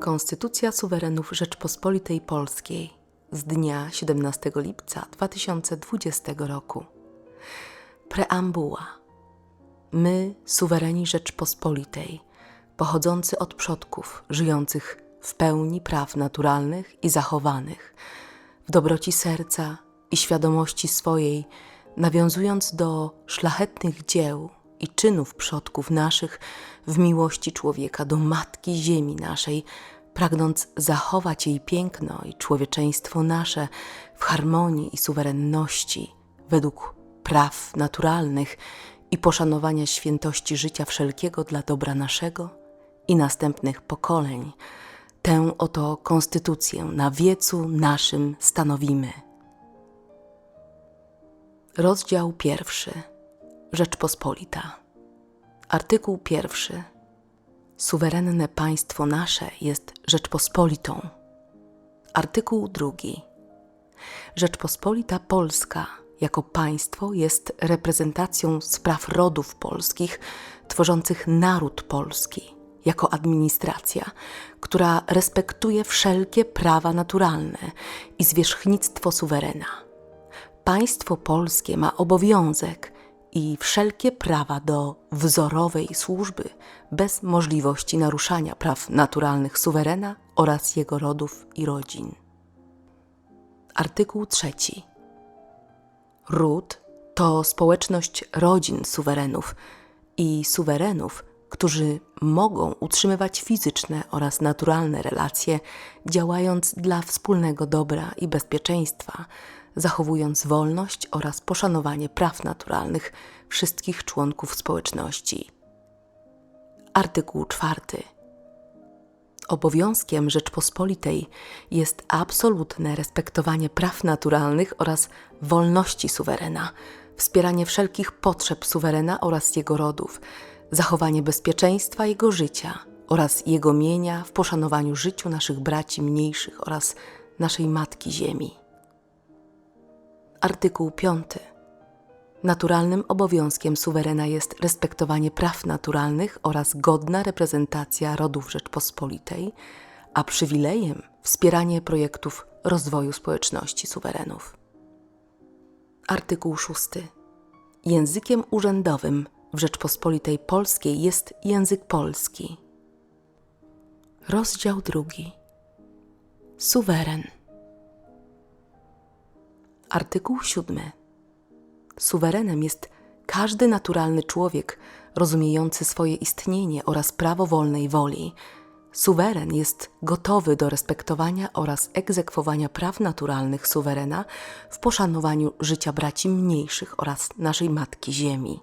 Konstytucja Suwerenów Rzeczpospolitej Polskiej z dnia 17 lipca 2020 roku. Preambuła. My, suwereni Rzeczpospolitej, pochodzący od przodków, żyjących w pełni praw naturalnych i zachowanych, w dobroci serca i świadomości swojej, nawiązując do szlachetnych dzieł i czynów przodków naszych w miłości człowieka do Matki Ziemi naszej, pragnąc zachować jej piękno i człowieczeństwo nasze w harmonii i suwerenności według praw naturalnych i poszanowania świętości życia wszelkiego dla dobra naszego i następnych pokoleń, tę oto konstytucję na wiecu naszym stanowimy. Rozdział pierwszy. Rzeczpospolita. Artykuł pierwszy. Suwerenne państwo nasze jest Rzeczpospolitą. Artykuł drugi. Rzeczpospolita Polska jako państwo jest reprezentacją spraw rodów polskich tworzących naród polski, jako administracja, która respektuje wszelkie prawa naturalne i zwierzchnictwo suwerena. Państwo polskie ma obowiązek i wszelkie prawa do wzorowej służby bez możliwości naruszania praw naturalnych suwerena oraz jego rodów i rodzin. Artykuł trzeci. Ród to społeczność rodzin suwerenów i suwerenów, którzy mogą utrzymywać fizyczne oraz naturalne relacje, działając dla wspólnego dobra i bezpieczeństwa, zachowując wolność oraz poszanowanie praw naturalnych wszystkich członków społeczności. Artykuł czwarty. Obowiązkiem Rzeczpospolitej jest absolutne respektowanie praw naturalnych oraz wolności suwerena, wspieranie wszelkich potrzeb suwerena oraz jego rodów, zachowanie bezpieczeństwa jego życia oraz jego mienia w poszanowaniu życiu naszych braci mniejszych oraz naszej Matki Ziemi. Artykuł 5. Naturalnym obowiązkiem suwerena jest respektowanie praw naturalnych oraz godna reprezentacja rodów Rzeczpospolitej, a przywilejem wspieranie projektów rozwoju społeczności suwerenów. Artykuł 6. Językiem urzędowym w Rzeczpospolitej Polskiej jest język polski. Rozdział drugi. Suweren. Artykuł 7. Suwerenem jest każdy naturalny człowiek rozumiejący swoje istnienie oraz prawo wolnej woli. Suweren jest gotowy do respektowania oraz egzekwowania praw naturalnych suwerena w poszanowaniu życia braci mniejszych oraz naszej Matki Ziemi.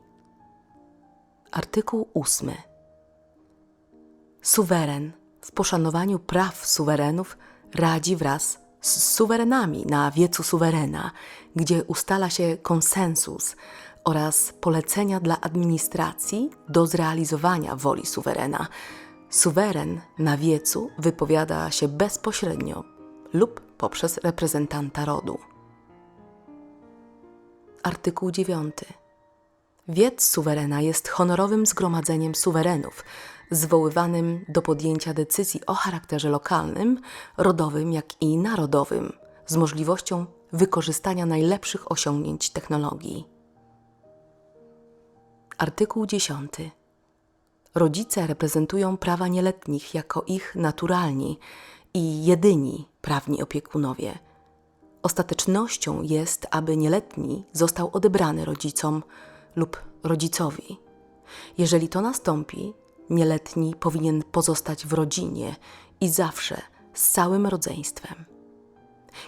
Artykuł 8. Suweren w poszanowaniu praw suwerenów radzi wraz z suwerenami na wiecu suwerena, gdzie ustala się konsensus oraz polecenia dla administracji do zrealizowania woli suwerena. Suweren na wiecu wypowiada się bezpośrednio lub poprzez reprezentanta rodu. Artykuł 9. Wiec suwerena jest honorowym zgromadzeniem suwerenów, zwoływanym do podjęcia decyzji o charakterze lokalnym, rodowym, jak i narodowym, z możliwością wykorzystania najlepszych osiągnięć technologii. Artykuł 10. Rodzice reprezentują prawa nieletnich jako ich naturalni i jedyni prawni opiekunowie. Ostatecznością jest, aby nieletni został odebrany rodzicom lub rodzicowi. Jeżeli to nastąpi, nieletni powinien pozostać w rodzinie i zawsze z całym rodzeństwem.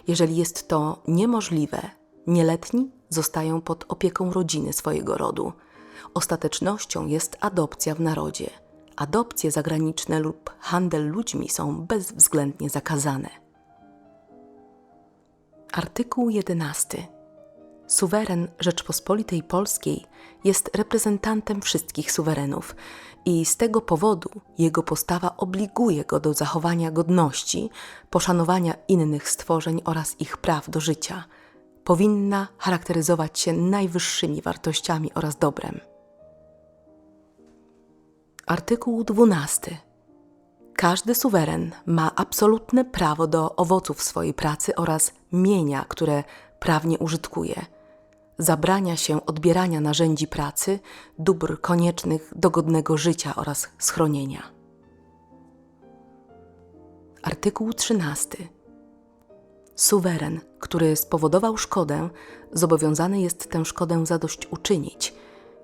Jeżeli jest to niemożliwe, nieletni zostają pod opieką rodziny swojego rodu. Ostatecznością jest adopcja w narodzie. Adopcje zagraniczne lub handel ludźmi są bezwzględnie zakazane. Artykuł 11. Suweren Rzeczpospolitej Polskiej jest reprezentantem wszystkich suwerenów i z tego powodu jego postawa obliguje go do zachowania godności, poszanowania innych stworzeń oraz ich praw do życia. Powinna charakteryzować się najwyższymi wartościami oraz dobrem. Artykuł 12. Każdy suweren ma absolutne prawo do owoców swojej pracy oraz mienia, które prawnie użytkuje. Zabrania się odbierania narzędzi pracy, dóbr koniecznych do godnego życia oraz schronienia. Artykuł 13. Suweren, który spowodował szkodę, zobowiązany jest tę szkodę zadośćuczynić.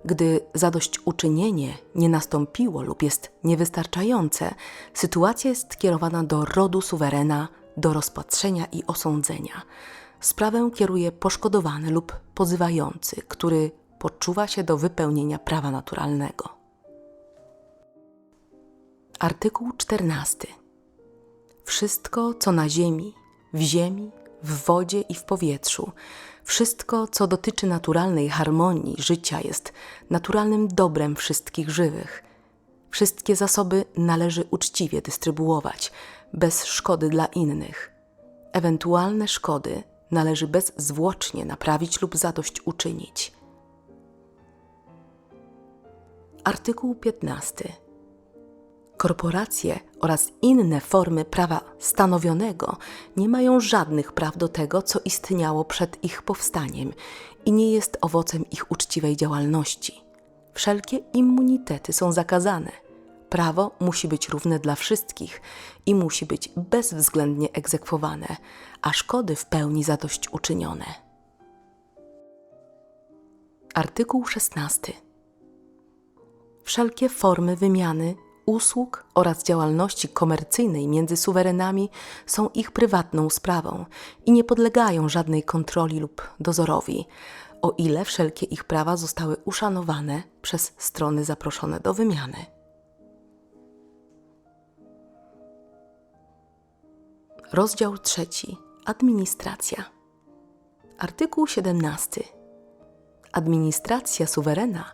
Gdy zadośćuczynienie nie nastąpiło lub jest niewystarczające, sytuacja jest kierowana do rodu suwerena do rozpatrzenia i osądzenia. Sprawę kieruje poszkodowany lub pozywający, który poczuwa się do wypełnienia prawa naturalnego. Artykuł 14. Wszystko, co na ziemi, w ziemi, w wodzie i w powietrzu, wszystko, co dotyczy naturalnej harmonii życia, jest naturalnym dobrem wszystkich żywych. Wszystkie zasoby należy uczciwie dystrybuować, bez szkody dla innych. Ewentualne szkody należy bezzwłocznie naprawić lub zadośćuczynić. Artykuł 15 korporacje oraz inne formy prawa stanowionego nie mają żadnych praw do tego, co istniało przed ich powstaniem i nie jest owocem ich uczciwej działalności. Wszelkie immunitety są zakazane. Prawo musi być równe dla wszystkich i musi być bezwzględnie egzekwowane, a szkody w pełni zadośćuczynione. Artykuł 16. Wszelkie formy wymiany usług oraz działalności komercyjnej między suwerenami są ich prywatną sprawą i nie podlegają żadnej kontroli lub dozorowi, o ile wszelkie ich prawa zostały uszanowane przez strony zaproszone do wymiany. Rozdział trzeci. Administracja. Artykuł 17. Administracja suwerena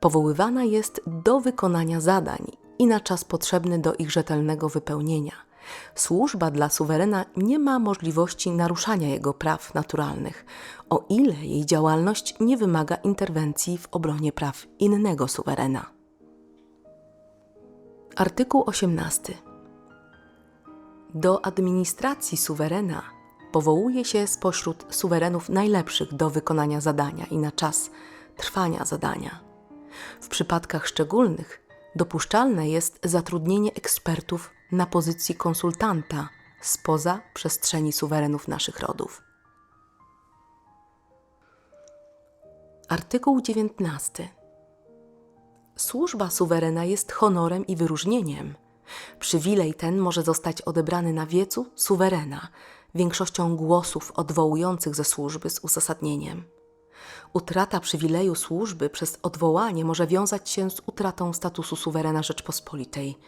powoływana jest do wykonania zadań i na czas potrzebny do ich rzetelnego wypełnienia. Służba dla suwerena nie ma możliwości naruszania jego praw naturalnych, o ile jej działalność nie wymaga interwencji w obronie praw innego suwerena. Artykuł 18. Do administracji suwerena powołuje się spośród suwerenów najlepszych do wykonania zadania i na czas trwania zadania. W przypadkach szczególnych dopuszczalne jest zatrudnienie ekspertów na pozycji konsultanta spoza przestrzeni suwerenów naszych rodów. Artykuł 19. Służba suwerena jest honorem i wyróżnieniem. Przywilej ten może zostać odebrany na wiecu suwerena większością głosów odwołujących ze służby z uzasadnieniem. Utrata przywileju służby przez odwołanie może wiązać się z utratą statusu suwerena Rzeczpospolitej.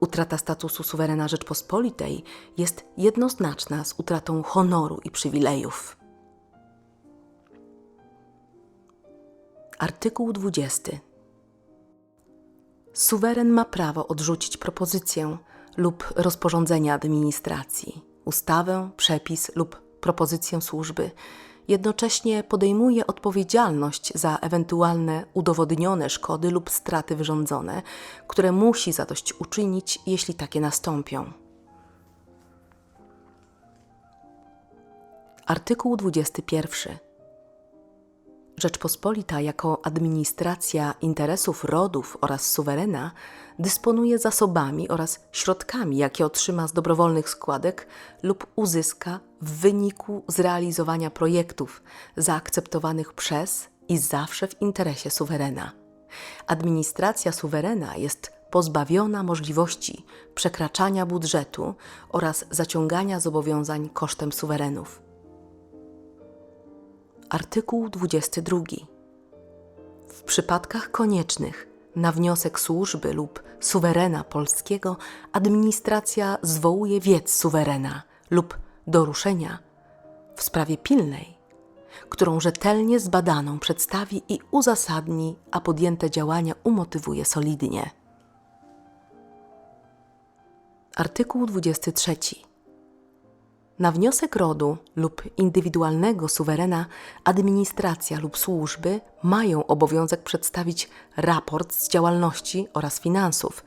Utrata statusu suwerena Rzeczpospolitej jest jednoznaczna z utratą honoru i przywilejów. Artykuł 20. Suweren ma prawo odrzucić propozycję lub rozporządzenie administracji, ustawę, przepis lub propozycję służby jednocześnie podejmuje odpowiedzialność za ewentualne udowodnione szkody lub straty wyrządzone, które musi zadośćuczynić, jeśli takie nastąpią. Artykuł 21. Rzeczpospolita jako administracja interesów rodów oraz suwerena dysponuje zasobami oraz środkami, jakie otrzyma z dobrowolnych składek lub uzyska w wyniku zrealizowania projektów zaakceptowanych przez i zawsze w interesie suwerena. Administracja suwerena jest pozbawiona możliwości przekraczania budżetu oraz zaciągania zobowiązań kosztem suwerenów. Artykuł 22. W przypadkach koniecznych na wniosek służby lub suwerena polskiego administracja zwołuje wiec suwerena lub do ruszenia w sprawie pilnej, którą rzetelnie zbadaną przedstawi i uzasadni, a podjęte działania umotywuje solidnie. Artykuł 23. Na wniosek rodu lub indywidualnego suwerena administracja lub służby mają obowiązek przedstawić raport z działalności oraz finansów.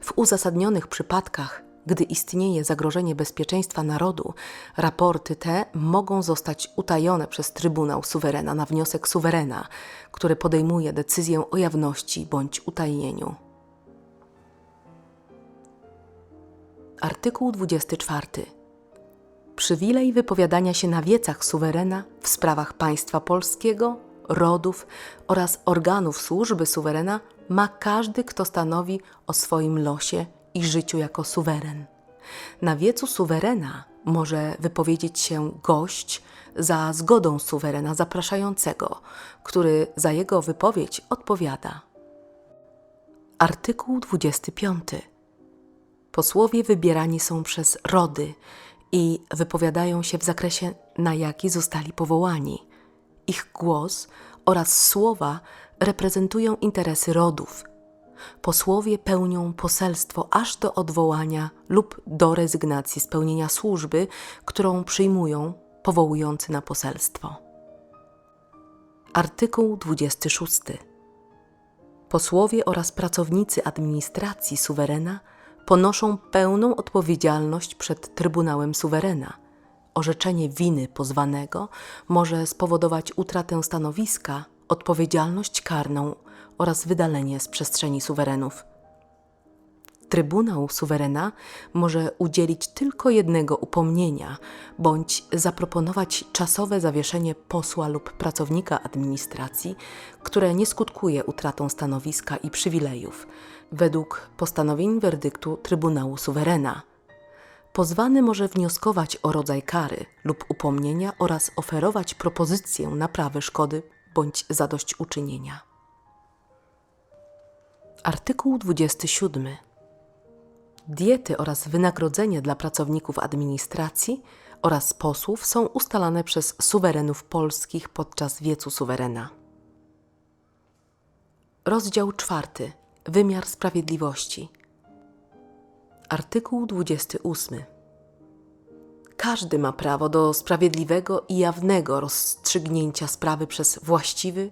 W uzasadnionych przypadkach Gdy istnieje zagrożenie bezpieczeństwa narodu, raporty te mogą zostać utajone przez Trybunał Suwerena na wniosek suwerena, który podejmuje decyzję o jawności bądź utajnieniu. Artykuł 24. Przywilej wypowiadania się na wiecach suwerena w sprawach państwa polskiego, rodów oraz organów służby suwerena ma każdy, kto stanowi o swoim losie i życiu jako suweren. Na wiecu suwerena może wypowiedzieć się gość za zgodą suwerena zapraszającego, który za jego wypowiedź odpowiada. Artykuł 25. Posłowie wybierani są przez rody i wypowiadają się w zakresie, na jaki zostali powołani. Ich głos oraz słowa reprezentują interesy rodów. Posłowie pełnią poselstwo aż do odwołania lub do rezygnacji z pełnienia służby, którą przyjmują powołujący na poselstwo. Artykuł 26. Posłowie oraz pracownicy administracji suwerena ponoszą pełną odpowiedzialność przed Trybunałem Suwerena. Orzeczenie winy pozwanego może spowodować utratę stanowiska, odpowiedzialność karną oraz wydalenie z przestrzeni suwerenów. Trybunał Suwerena może udzielić tylko jednego upomnienia bądź zaproponować czasowe zawieszenie posła lub pracownika administracji, które nie skutkuje utratą stanowiska i przywilejów, według postanowień werdyktu Trybunału Suwerena. Pozwany może wnioskować o rodzaj kary lub upomnienia oraz oferować propozycję naprawy szkody bądź zadośćuczynienia. Artykuł 27. Diety oraz wynagrodzenie dla pracowników administracji oraz posłów są ustalane przez suwerenów polskich podczas wiecu suwerena. Rozdział czwarty. Wymiar sprawiedliwości. Artykuł 28. Każdy ma prawo do sprawiedliwego i jawnego rozstrzygnięcia sprawy przez właściwy,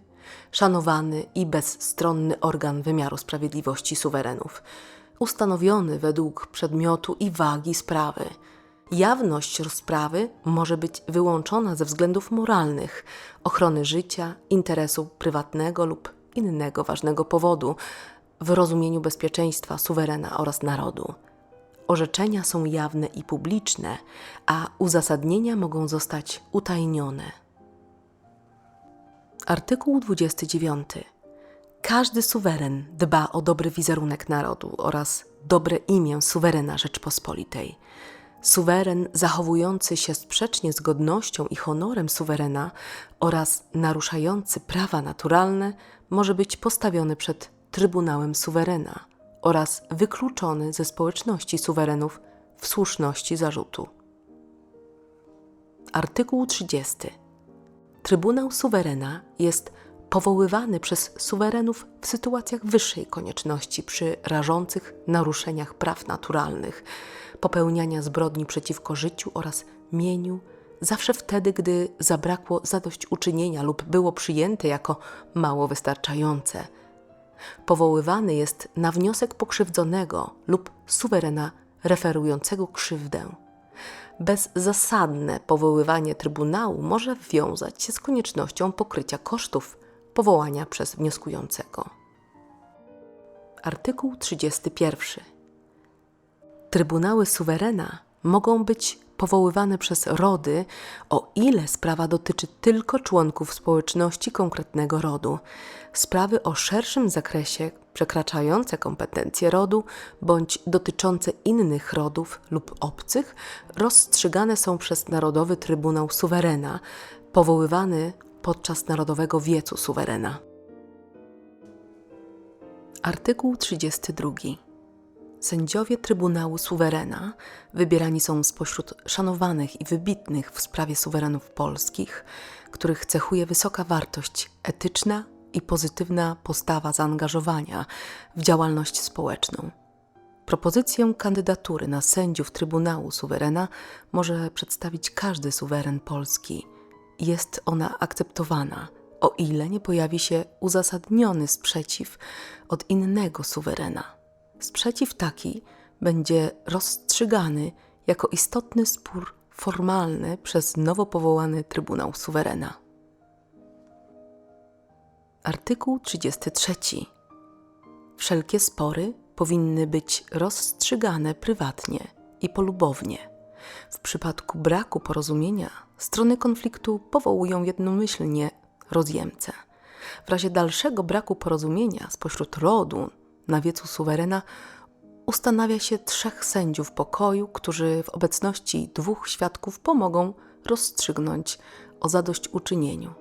szanowany i bezstronny organ wymiaru sprawiedliwości suwerenów, ustanowiony według przedmiotu i wagi sprawy. Jawność rozprawy może być wyłączona ze względów moralnych, ochrony życia, interesu prywatnego lub innego ważnego powodu, w rozumieniu bezpieczeństwa suwerena oraz narodu. Orzeczenia są jawne i publiczne, a uzasadnienia mogą zostać utajnione. Artykuł 29. Każdy suweren dba o dobry wizerunek narodu oraz dobre imię suwerena Rzeczpospolitej. Suweren zachowujący się sprzecznie z godnością i honorem suwerena oraz naruszający prawa naturalne może być postawiony przed Trybunałem Suwerena oraz wykluczony ze społeczności suwerenów w słuszności zarzutu. Artykuł 30. Trybunał Suwerena jest powoływany przez suwerenów w sytuacjach wyższej konieczności przy rażących naruszeniach praw naturalnych, popełniania zbrodni przeciwko życiu oraz mieniu, zawsze wtedy, gdy zabrakło zadośćuczynienia lub było przyjęte jako mało wystarczające. Powoływany jest na wniosek pokrzywdzonego lub suwerena referującego krzywdę bezzasadne powoływanie Trybunału może wiązać się z koniecznością pokrycia kosztów powołania przez wnioskującego. Artykuł 31. Trybunały suwerena mogą być powoływane przez rody, o ile sprawa dotyczy tylko członków społeczności konkretnego rodu. Sprawy o szerszym zakresie, przekraczające kompetencje rodu bądź dotyczące innych rodów lub obcych, rozstrzygane są przez Narodowy Trybunał Suwerena, powoływany podczas Narodowego Wiecu Suwerena. Artykuł 32. Sędziowie Trybunału Suwerena wybierani są spośród szanowanych i wybitnych w sprawie suwerenów polskich, których cechuje wysoka wartość etyczna i pozytywna postawa zaangażowania w działalność społeczną. Propozycję kandydatury na sędziów Trybunału Suwerena może przedstawić każdy suweren polski. Jest ona akceptowana, o ile nie pojawi się uzasadniony sprzeciw od innego suwerena. Sprzeciw taki będzie rozstrzygany jako istotny spór formalny przez nowo powołany Trybunał Suwerena. Artykuł 33. Wszelkie spory powinny być rozstrzygane prywatnie i polubownie. W przypadku braku porozumienia strony konfliktu powołują jednomyślnie rozjemcę. W razie dalszego braku porozumienia spośród rodu na wiecu suwerena ustanawia się trzech sędziów pokoju, którzy w obecności dwóch świadków pomogą rozstrzygnąć o zadośćuczynieniu.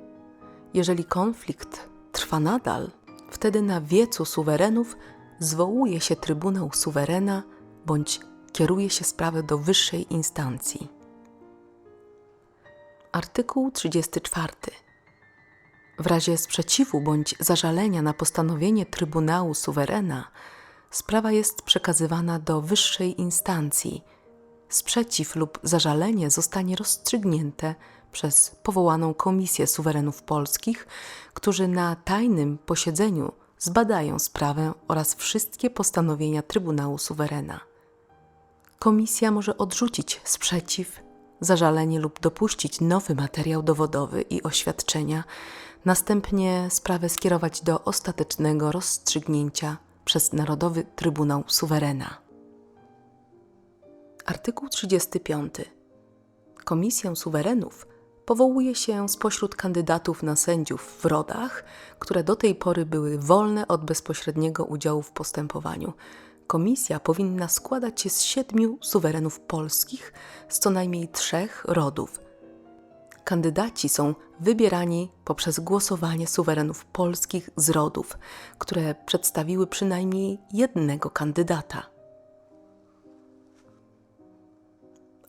Jeżeli konflikt trwa nadal, wtedy na wiecu suwerenów zwołuje się Trybunał Suwerena bądź kieruje się sprawę do wyższej instancji. Artykuł 34. W razie sprzeciwu bądź zażalenia na postanowienie Trybunału Suwerena, sprawa jest przekazywana do wyższej instancji. Sprzeciw lub zażalenie zostanie rozstrzygnięte przez powołaną Komisję Suwerenów Polskich, którzy na tajnym posiedzeniu zbadają sprawę oraz wszystkie postanowienia Trybunału Suwerena. Komisja może odrzucić sprzeciw, zażalenie lub dopuścić nowy materiał dowodowy i oświadczenia, następnie sprawę skierować do ostatecznego rozstrzygnięcia przez Narodowy Trybunał Suwerena. Artykuł 35. Komisję suwerenów powołuje się spośród kandydatów na sędziów w rodach, które do tej pory były wolne od bezpośredniego udziału w postępowaniu. Komisja powinna składać się z siedmiu suwerenów polskich z co najmniej trzech rodów. Kandydaci są wybierani poprzez głosowanie suwerenów polskich z rodów, które przedstawiły przynajmniej jednego kandydata.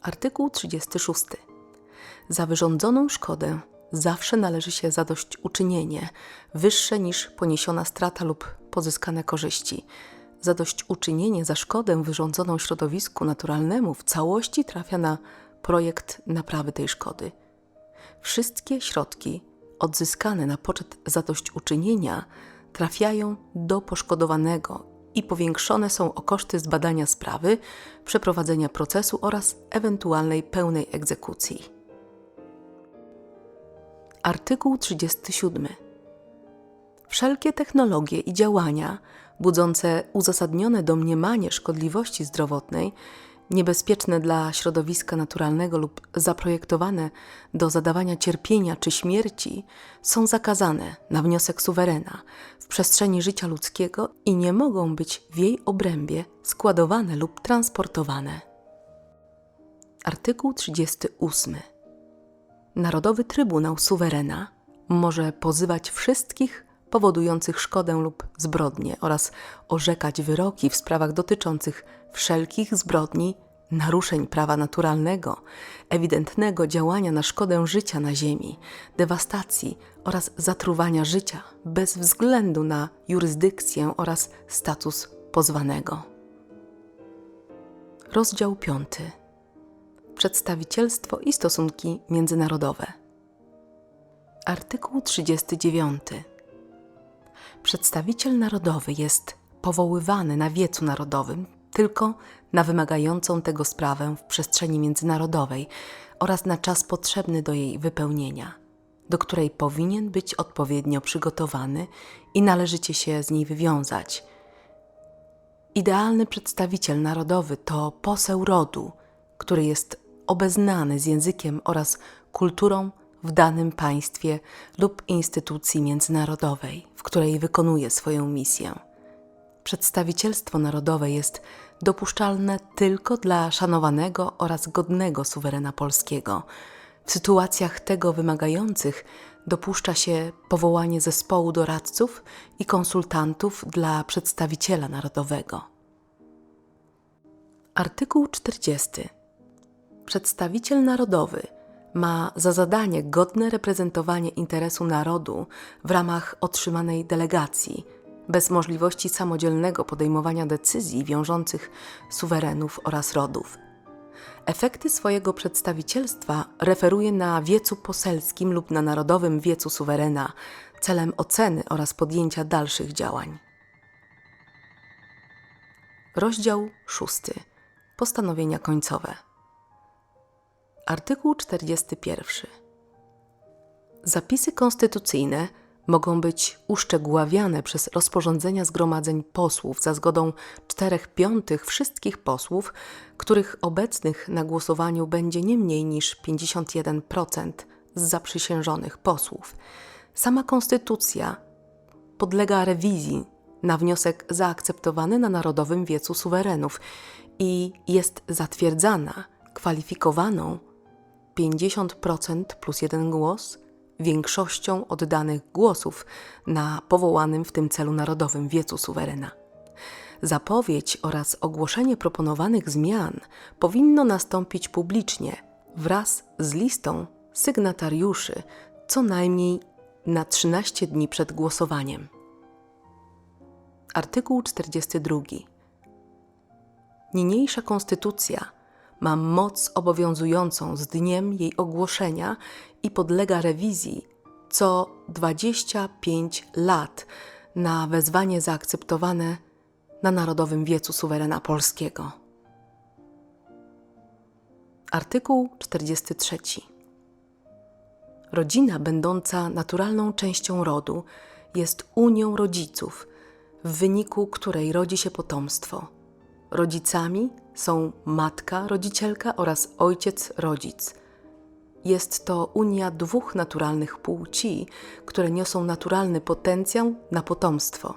Artykuł 36. Za wyrządzoną szkodę zawsze należy się zadośćuczynienie wyższe niż poniesiona strata lub pozyskane korzyści. Zadośćuczynienie za szkodę wyrządzoną środowisku naturalnemu w całości trafia na projekt naprawy tej szkody. Wszystkie środki odzyskane na poczet zadośćuczynienia trafiają do poszkodowanego i powiększone są o koszty zbadania sprawy, przeprowadzenia procesu oraz ewentualnej pełnej egzekucji. Artykuł 37. Wszelkie technologie i działania budzące uzasadnione domniemanie szkodliwości zdrowotnej, niebezpieczne dla środowiska naturalnego lub zaprojektowane do zadawania cierpienia czy śmierci, są zakazane na wniosek suwerena w przestrzeni życia ludzkiego i nie mogą być w jej obrębie składowane lub transportowane. Artykuł 38. Narodowy Trybunał Suwerena może pozywać wszystkich powodujących szkodę lub zbrodnie oraz orzekać wyroki w sprawach dotyczących wszelkich zbrodni, naruszeń prawa naturalnego, ewidentnego działania na szkodę życia na ziemi, dewastacji oraz zatruwania życia bez względu na jurysdykcję oraz status pozwanego. Rozdział 5 przedstawicielstwo i stosunki międzynarodowe. Artykuł 39. Przedstawiciel narodowy jest powoływany na wiecu narodowym tylko na wymagającą tego sprawę w przestrzeni międzynarodowej oraz na czas potrzebny do jej wypełnienia, do której powinien być odpowiednio przygotowany i należycie się z niej wywiązać. Idealny przedstawiciel narodowy to poseł rodu, który jest obeznany z językiem oraz kulturą w danym państwie lub instytucji międzynarodowej, w której wykonuje swoją misję. Przedstawicielstwo narodowe jest dopuszczalne tylko dla szanowanego oraz godnego suwerena polskiego. W sytuacjach tego wymagających dopuszcza się powołanie zespołu doradców i konsultantów dla przedstawiciela narodowego. Artykuł 40 przedstawiciel narodowy ma za zadanie godne reprezentowanie interesu narodu w ramach otrzymanej delegacji, bez możliwości samodzielnego podejmowania decyzji wiążących suwerenów oraz rodów. Efekty swojego przedstawicielstwa referuje na wiecu poselskim lub na narodowym wiecu suwerena celem oceny oraz podjęcia dalszych działań. Rozdział 6. Postanowienia końcowe. Artykuł 41. Zapisy konstytucyjne mogą być uszczegóławiane przez rozporządzenia zgromadzeń posłów za zgodą 4 piątych wszystkich posłów, których obecnych na głosowaniu będzie nie mniej niż 51% z zaprzysiężonych posłów. Sama konstytucja podlega rewizji na wniosek zaakceptowany na Narodowym Wiecu Suwerenów i jest zatwierdzana kwalifikowaną 50% plus jeden głos większością oddanych głosów na powołanym w tym celu Narodowym Wiecu Suwerena. Zapowiedź oraz ogłoszenie proponowanych zmian powinno nastąpić publicznie wraz z listą sygnatariuszy co najmniej na 13 dni przed głosowaniem. Artykuł 42. Niniejsza konstytucja ma moc obowiązującą z dniem jej ogłoszenia i podlega rewizji co 25 lat na wezwanie zaakceptowane na Narodowym Wiecu Suwerena Polskiego. Artykuł 43. Rodzina, będąca naturalną częścią rodu, jest unią rodziców, w wyniku której rodzi się potomstwo. Rodzicami są matka, rodzicielka oraz ojciec, rodzic. Jest to unia dwóch naturalnych płci, które niosą naturalny potencjał na potomstwo.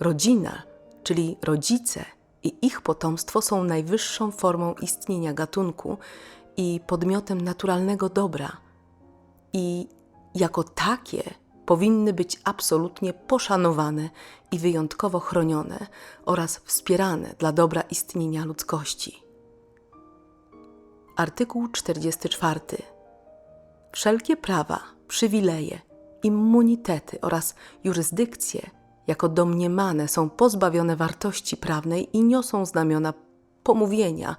Rodzina, czyli rodzice i ich potomstwo są najwyższą formą istnienia gatunku i podmiotem naturalnego dobra i jako takie powinny być absolutnie poszanowane i wyjątkowo chronione oraz wspierane dla dobra istnienia ludzkości. Artykuł 44. Wszelkie prawa, przywileje, immunitety oraz jurysdykcje jako domniemane są pozbawione wartości prawnej i niosą znamiona pomówienia,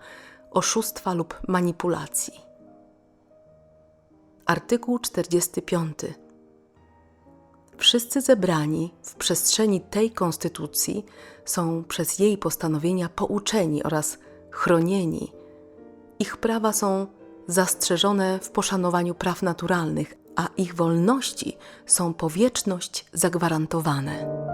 oszustwa lub manipulacji. Artykuł 45. Wszyscy zebrani w przestrzeni tej konstytucji są przez jej postanowienia pouczeni oraz chronieni. Ich prawa są zastrzeżone w poszanowaniu praw naturalnych, a ich wolności są po wieczność zagwarantowane.